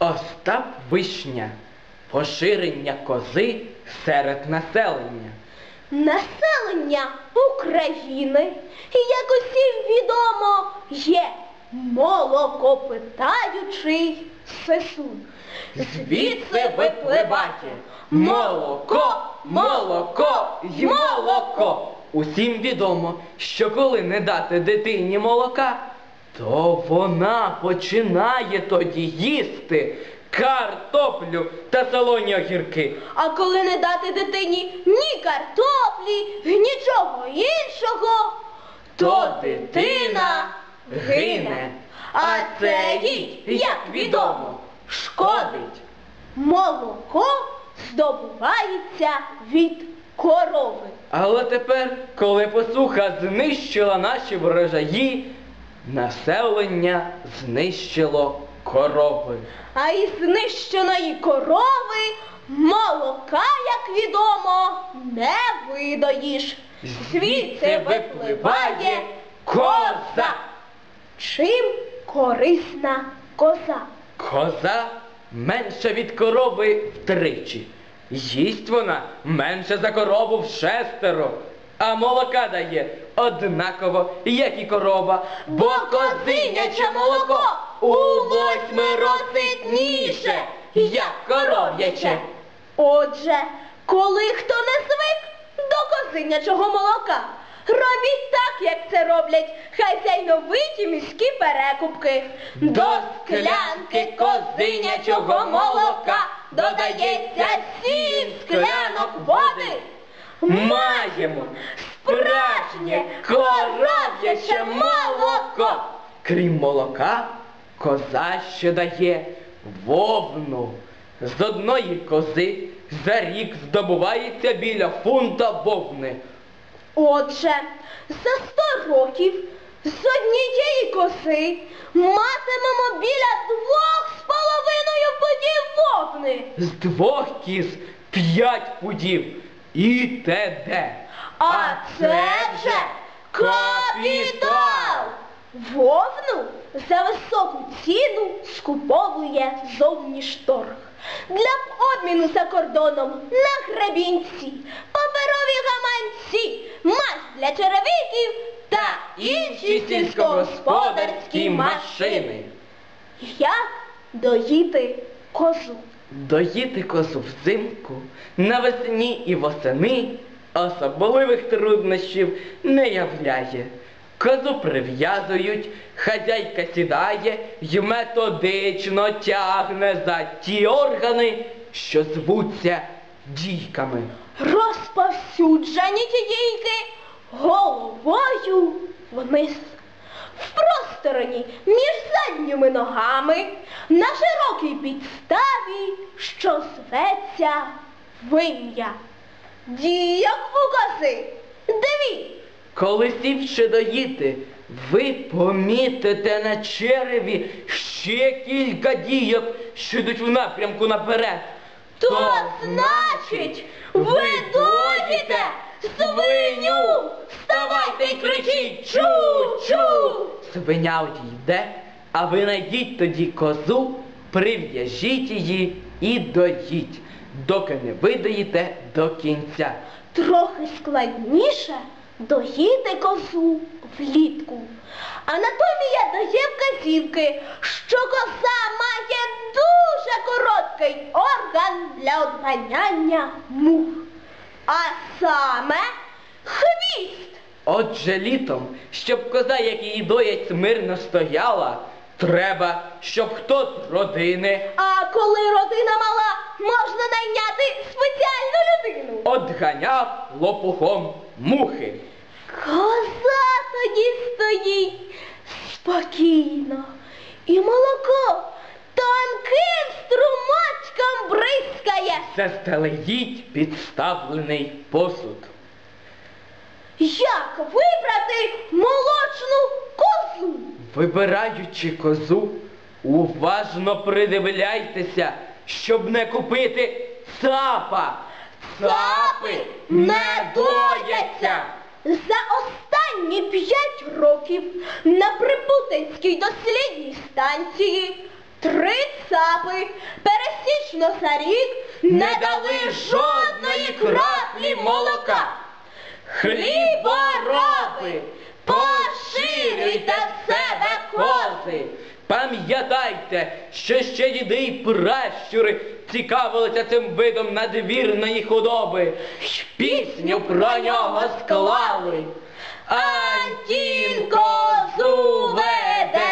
Остап Вишня. Поширення кози серед населення. Населення України, як усім відомо, є молокопитаючий сесун. Звідси випливає молоко, молоко й молоко. Усім відомо, що коли не дати дитині молока, то вона починає тоді їсти картоплю та солоні огірки. А коли не дати дитині ні картоплі, нічого іншого, То дитина гине. А це їй, як відомо, шкодить. Молоко здобувається від корови. Але тепер, коли посуха знищила наші врожаї, населення знищило корови. А із знищеної корови молока, як відомо, не видаєш. Звідси випливає коза. чим корисна коза. Коза менша від корови втричі. Їсть вона менше за корову в шестеро, а молока дає однаково, як і корова, бо козиняче молоко у восьмеро ситніше, як коров'яче. Отже, коли хто не звик до козинячого молока, робіть так, як це роблять хазяйновиті міські перекупки. До склянки козинячого молока додається сім склянок води. Маємо справжнє коров'яче молоко. Крім молока, коза ще дає вовну. З одної кози за рік здобувається біля фунта вовни. Отже, за сто років з однієї коси матимемо біля двох з половиною пудів вовни. З двох кіз п'ять пудів. І те де. А це вже капітал! Вовну за високу ціну скуповує зовнішторг. Для обміну за кордоном на гребінці, паперові гаманці, мазь для черевиків та інші сільськогосподарські машини. Як доїти козу? Доїти козу взимку, навесні і восени особливих труднощів не являє. Козу прив'язують, хазяйка сідає й методично тягне за ті органи, що звуться дійками. розповсюджені дійки головою вниз. В простороні між задніми ногами на широкій підставі, що зветься вим'я. Дійок у кози дві. Коли сівши доїти, ви помітите на череві ще кілька дійок, що йдуть в напрямку наперед. То значить, ви доїте свиню! Вставайте й кричіть чу-чу! Свиня одійде, а ви найдіть тоді козу, прив'яжіть її і доїть, доки не видаєте до кінця. Трохи складніше доїти козу влітку. Анатомія дає вказівки, що коза має дуже короткий орган для одганяння мух. А саме хвіст. Отже літом, щоб коза, як її доять, смирно стояла, треба, щоб хтось з родини А коли родина мала, можна найняти спеціальну людину. одганяв лопухом мухи. Коза тоді стоїть спокійно. І молоко тонким струмочком бризкає. Заздалегідь підставлений посуд. Як вибрати молочну козу? Вибираючи козу, уважно придивляйтеся, щоб не купити цапа. Цапи не дояться. За останні п'ять років на Припутинській дослідній станції Три цапи пересічно за рік не дали жодної краплі молока. Хлібороби, поширюйте кози. Пам'ятайте, що ще діди й пращури цікавилися цим видом надвірної худоби, пісню про нього склали. Антін козу веде,